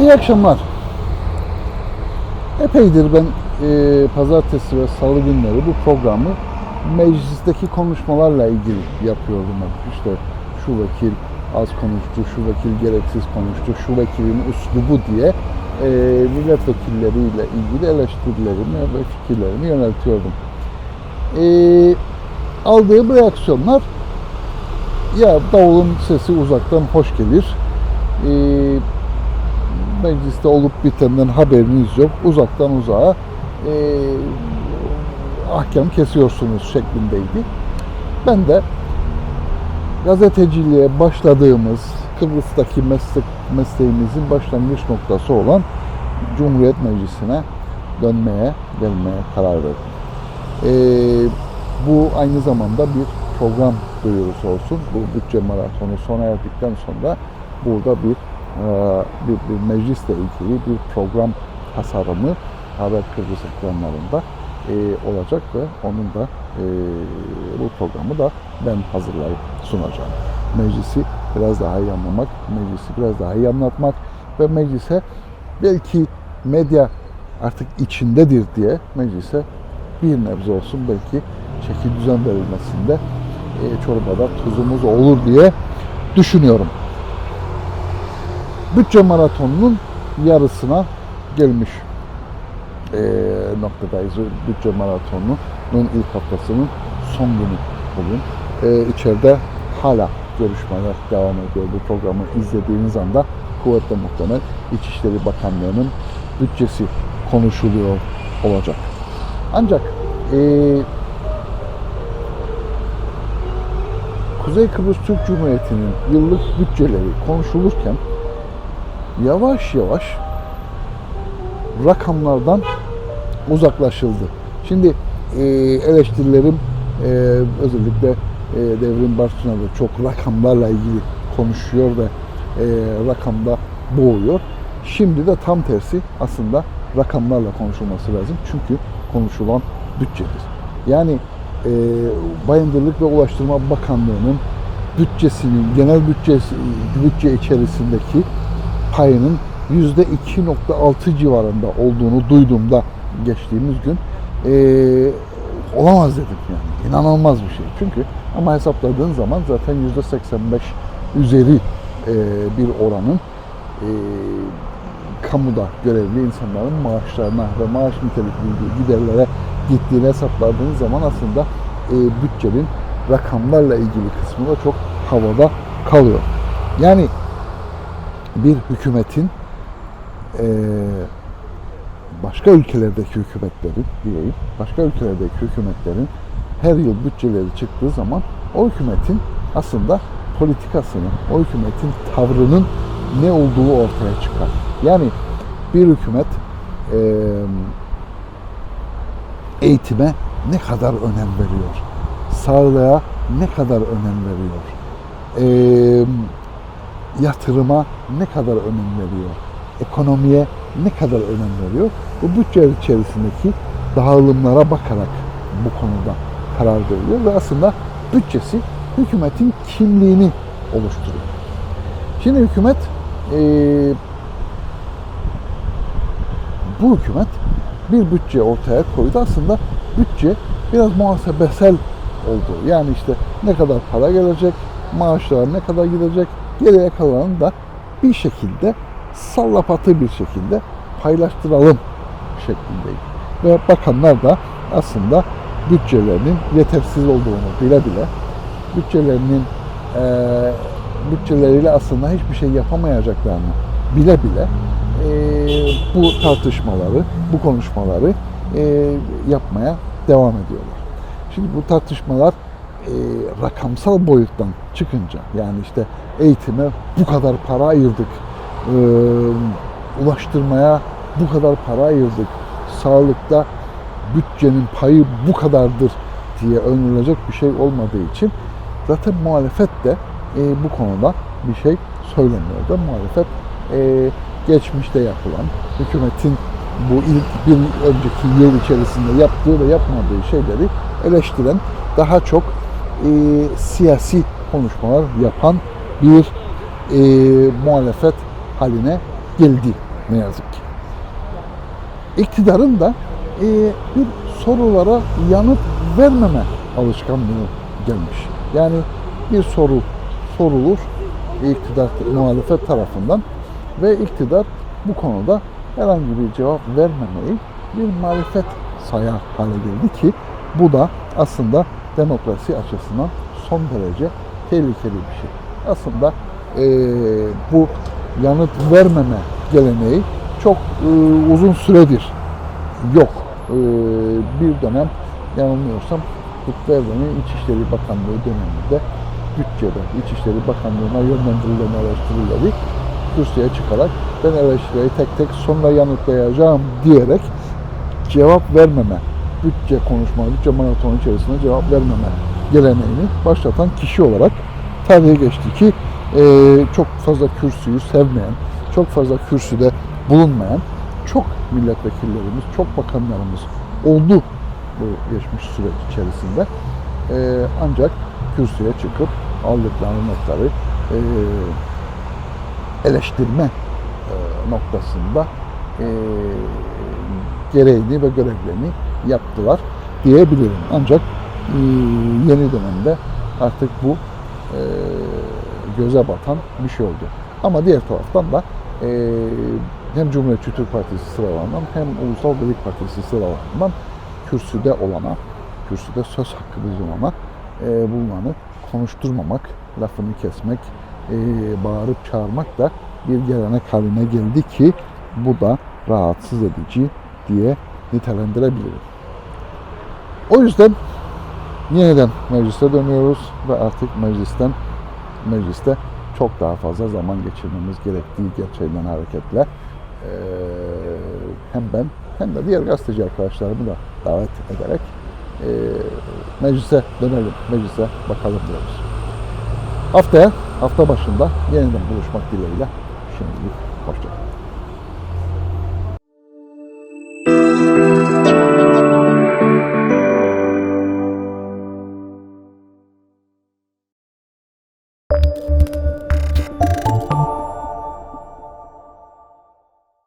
İyi akşamlar. Epeydir ben e, pazartesi ve salı günleri bu programı meclisteki konuşmalarla ilgili yapıyordum. İşte şu vekil az konuştu, şu vekil gereksiz konuştu, şu vekilin üslubu diye e, milletvekilleriyle ilgili eleştirilerimi ve fikirlerimi yöneltiyordum. E, aldığım reaksiyonlar ya davulun sesi uzaktan hoş gelir. E, mecliste olup bitenden haberiniz yok. Uzaktan uzağa e, ahkam kesiyorsunuz şeklindeydi. Ben de gazeteciliğe başladığımız Kıbrıs'taki meslek, mesleğimizin başlangıç noktası olan Cumhuriyet Meclisi'ne dönmeye, gelmeye karar verdim. E, bu aynı zamanda bir program duyurusu olsun. Bu bütçe maratonu sona erdikten sonra burada bir bir, bir meclisle ilgili bir program tasarımı Haber Kıbrıs ekranlarında e, olacak ve onun da e, bu programı da ben hazırlayıp sunacağım. Meclisi biraz daha iyi anlamak, meclisi biraz daha iyi anlatmak ve meclise belki medya artık içindedir diye meclise bir nebze olsun belki çeki düzen verilmesinde e, çorbada tuzumuz olur diye düşünüyorum bütçe maratonunun yarısına gelmiş e, noktadayız. Bütçe maratonunun ilk haftasının son günü bugün. E, içeride hala görüşmeler devam ediyor. Bu programı izlediğiniz anda kuvvetle muhtemel İçişleri Bakanlığı'nın bütçesi konuşuluyor olacak. Ancak e, Kuzey Kıbrıs Türk Cumhuriyeti'nin yıllık bütçeleri konuşulurken yavaş yavaş rakamlardan uzaklaşıldı. Şimdi e, eleştirilerim e, özellikle e, Devrim Bartın'a da çok rakamlarla ilgili konuşuyor ve e, rakamda boğuyor. Şimdi de tam tersi aslında rakamlarla konuşulması lazım. Çünkü konuşulan bütçedir. Yani e, Bayındırlık ve Ulaştırma Bakanlığı'nın bütçesinin, genel bütçesi, bütçe içerisindeki payının yüzde 2.6 civarında olduğunu duyduğumda geçtiğimiz gün eee, olamaz dedim yani. İnanılmaz bir şey. Çünkü ama hesapladığın zaman zaten yüzde 85 üzeri eee, bir oranın eee, kamuda görevli insanların maaşlarına ve maaş nitelikli giderlere gittiğini hesapladığın zaman aslında eee, bütçenin rakamlarla ilgili kısmı da çok havada kalıyor. Yani bir hükümetin eee, başka ülkelerdeki hükümetlerin diyeyim, başka ülkelerdeki hükümetlerin her yıl bütçeleri çıktığı zaman o hükümetin aslında politikasının, o hükümetin tavrının ne olduğu ortaya çıkar. Yani bir hükümet eee, eğitime ne kadar önem veriyor, sağlığa ne kadar önem veriyor, eee yatırıma ne kadar önem veriyor, ekonomiye ne kadar önem veriyor. Bu bütçe içerisindeki dağılımlara bakarak bu konuda karar veriliyor ve aslında bütçesi hükümetin kimliğini oluşturuyor. Şimdi hükümet eee, bu hükümet bir bütçe ortaya koydu. Aslında bütçe biraz muhasebesel oldu. Yani işte ne kadar para gelecek, maaşlar ne kadar gidecek, geriye kalanını da bir şekilde sallapatı bir şekilde paylaştıralım şeklindeydi. Ve bakanlar da aslında bütçelerinin yetersiz olduğunu bile bile bütçelerinin eee bütçeleriyle aslında hiçbir şey yapamayacaklarını bile bile eee, bu tartışmaları, bu konuşmaları eee, yapmaya devam ediyorlar. Şimdi bu tartışmalar e, rakamsal boyuttan çıkınca yani işte eğitime bu kadar para ayırdık, e, ulaştırmaya bu kadar para ayırdık, sağlıkta bütçenin payı bu kadardır diye önerilecek bir şey olmadığı için zaten muhalefet de e, bu konuda bir şey söylemiyor da muhalefet e, geçmişte yapılan hükümetin bu ilk bir önceki yıl içerisinde yaptığı ve yapmadığı şeyleri eleştiren daha çok e, siyasi konuşmalar yapan bir e, muhalefet haline geldi. Ne yazık ki. İktidarın da e, bir sorulara yanıt vermeme alışkanlığı gelmiş. Yani bir soru sorulur iktidar muhalefet tarafından ve iktidar bu konuda herhangi bir cevap vermemeyi bir marifet sayar hale geldi ki bu da aslında demokrasi açısından son derece tehlikeli bir şey. Aslında eee, bu yanıt vermeme geleneği çok eee, uzun süredir yok. Eee, bir dönem yanılmıyorsam Lütfü Evren'in İçişleri Bakanlığı döneminde bütçede İçişleri Bakanlığı'na yönlendirilen eleştirileri kürsüye çıkarak ben eleştirileri tek tek sonra yanıtlayacağım diyerek cevap vermeme, bütçe konuşma, bütçe maratonu içerisinde cevap vermeme geleneğini başlatan kişi olarak tarihe geçti ki eee, çok fazla kürsüyü sevmeyen, çok fazla kürsüde bulunmayan çok milletvekillerimiz, çok bakanlarımız oldu bu geçmiş süreç içerisinde. Eee, ancak kürsüye çıkıp aldıkları notları eee, eleştirme eee, noktasında eee, gereğini ve görevlerini yaptılar diyebilirim. Ancak eee, yeni dönemde artık bu eee, göze batan bir şey oldu. Ama diğer taraftan da eee, hem Cumhuriyetçi Türk Partisi sıralarından hem Ulusal Birlik Partisi sıralarından kürsüde olana, kürsüde söz hakkı bulunana, eee bulunanı konuşturmamak, lafını kesmek, bağırıp çağırmak da bir gelenek haline geldi ki bu da rahatsız edici diye nitelendirebilirim. O yüzden yeniden meclise dönüyoruz ve artık meclisten mecliste çok daha fazla zaman geçirmemiz gerektiği gerçeğinden hareketle hem ben hem de diğer gazeteci arkadaşlarımı da davet ederek meclise dönelim, meclise bakalım diyoruz. Haftaya, hafta başında yeniden buluşmak dileğiyle şimdilik hoşçakalın.